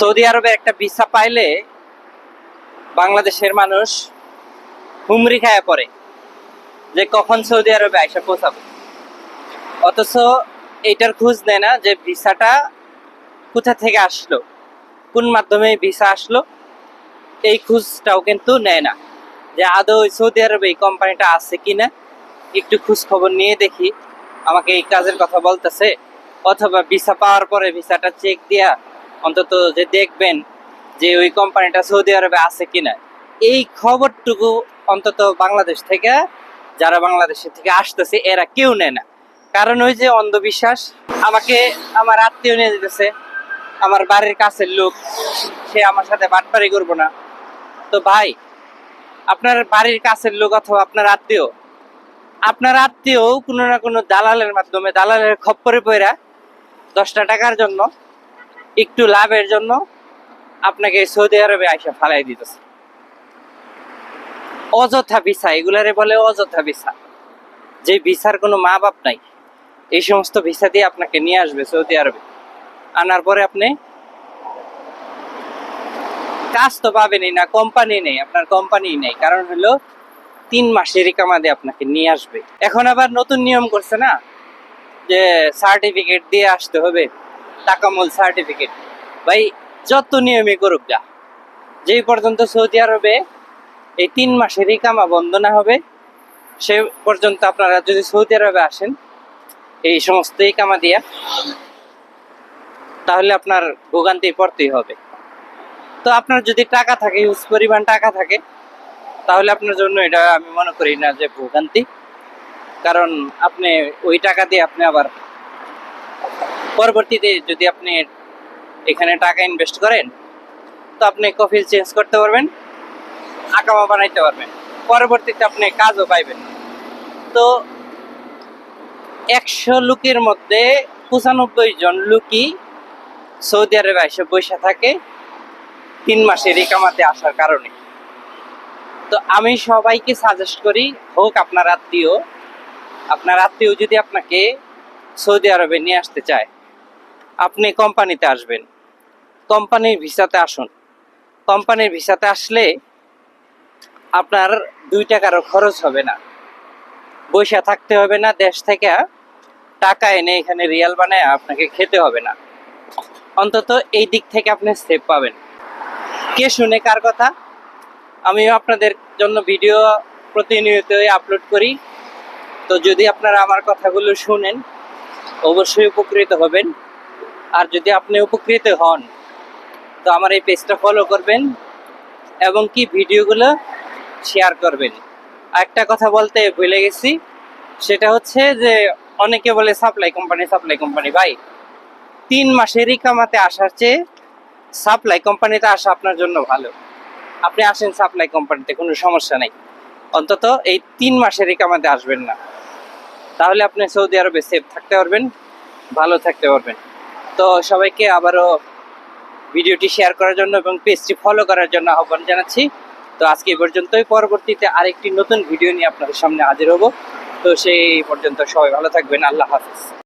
Saudi আরবে একটা visa পাইলে বাংলাদেশের মানুষ হুমরি খায় পড়ে যে কখন সৌদি আরবে আইসা পৌঁছাবো। অথচ এইটার খোঁজ নেয় না যে ভিসাটা কোথা থেকে আসলো, কোন মাধ্যমে ভিসা আসলো, এই খোঁজটাও কিন্তু নেয় না যে আদৌ সৌদি আরবে এই কোম্পানিটা আছে কি না একটু খোঁজ খবর নিয়ে দেখি, আমাকে এই কাজের কথা বলতেছে, অথবা ভিসা পাওয়ার পরে ভিসাটা চেক দিয়া অন্তত যে দেখবেন যে ওই কোম্পানিটা সৌদি আরবে আছে কিনা, এই খবরটুকু অন্তত বাংলাদেশ থেকে, যারা বাংলাদেশের থেকে আসতেছে, এরা কেউ নেয় না। কারণ ওই যে অন্ধবিশ্বাস, আমাকে আমার আত্মীয় নিয়ে যেতেছে, আমার বাড়ির কাছের লোক, সে আমার সাথে বাটপারি করব না। তো ভাই, আপনার বাড়ির কাছের লোক অথবা আপনার আত্মীয় আপনার আত্মীয় কোনো না কোনো দালালের মাধ্যমে, দালালের খপ্পরে পয়রা দশটা টাকার জন্য একটু লাভের জন্য আপনাকে সৌদি আরবে আইসা ফালাই দিতেছে। অযথা ভিসা, এগুলারে বলে অযথা ভিসা। যে ভিসার কোনো মা বাপ নাই, এই সমস্ত ভিসা দিয়ে আপনাকে নিয়ে আসবে সৌদি আরবে। আনার পরে আপনি কাজ তো পাবেনই না কোম্পানি নেই, আপনার কোম্পানি নেই। কারণ হলো তিন মাসের কামাদে আপনাকে নিয়ে আসবে। এখন আবার নতুন নিয়ম করছে না, যে সার্টিফিকেট দিয়ে আসতে হবে। টাকামূল সার্টিফিকেট ভাই, যত নিয়মই করুক গা। যেই পর্যন্ত সৌদি আরবে এই তিন মাসের কামা বন্ধ না হবে, সে পর্যন্ত আপনারা যদি সৌদি আরবে আসেন, এই সমস্ত কামা দিয়া, তাহলে আপনার ভোগান্তি পড়তেই হবে। তো আপনার যদি টাকা থাকে হিউজ পরিমাণ টাকা থাকে, তাহলে আপনার জন্য এটা আমি মনে করি না যে ভোগান্তি। কারণ আপনি ওই টাকা দিয়ে আপনি আবার পরবর্তীতে যদি আপনি এখানে টাকা ইনভেস্ট করেন, তো আপনি কফিল চেঞ্জ করতে পারবেন আকামা বানাইতে পারবেন। পরবর্তীতে আপনি কাজও পাইবেন। তো একশো লোকের মধ্যে পঁচানব্বই জন লোকই সৌদি আরবে এসে বসে থাকে তিন মাসের কামাতে আসার কারণে। তো আমি সবাইকে সাজেস্ট করি, হোক আপনার আত্মীয় আপনার আত্মীয় যদি আপনাকে সৌদি আরবে নিয়ে আসতে চায় আপনি কোম্পানিতে আসবেন। কোম্পানির ভিসাতে আসুন। কোম্পানির ভিসাতে আসলে আপনার দুই টাকারও খরচ হবে না। বৈশা থাকতে হবে না, দেশ থেকে টাকা এনে এখানে রিয়াল বানায় আপনাকে খেতে হবে না। অন্তত এই দিক থেকে আপনি সেভ পাবেন। কে শুনে কার কথা? আমিও আপনাদের জন্য ভিডিও প্রতিনিয়তই আপলোড করি। তো যদি আপনারা আমার কথাগুলো শুনেন, অবশ্যই উপকৃত হবেন। আর যদি আপনি উপকৃত হন, তো আমার এই পেজটা ফলো করবেন এবং কি ভিডিওগুলো শেয়ার করবেন। একটা কথা বলতে ভুলে গেছি, সেটা হচ্ছে যে অনেকে বলে সাপ্লাই কোম্পানি সাপ্লাই কোম্পানি ভাই, তিন মাসেরই কামাতে আসার চেয়ে সাপ্লাই কোম্পানিতে আসা আপনার জন্য ভালো। আপনি আসেন সাপ্লাই কোম্পানিতে কোনো সমস্যা নেই। অন্তত এই তিন মাসেরই কামাতে আসবেন না। তাহলে আপনি সৌদি আরবে সেফ থাকতে পারবেন, ভালো থাকতে পারবেন। তো সবাইকে আবারও ভিডিওটি শেয়ার করার জন্য এবং পেজটি ফলো করার জন্য আহ্বান জানাচ্ছি। তো আজকে এই পর্যন্তই। পরবর্তীতে আরেকটি নতুন ভিডিও নিয়ে আপনাদের সামনে হাজির হব। তো সেই পর্যন্ত সবাই ভালো থাকবেন। আল্লাহ হাফিজ।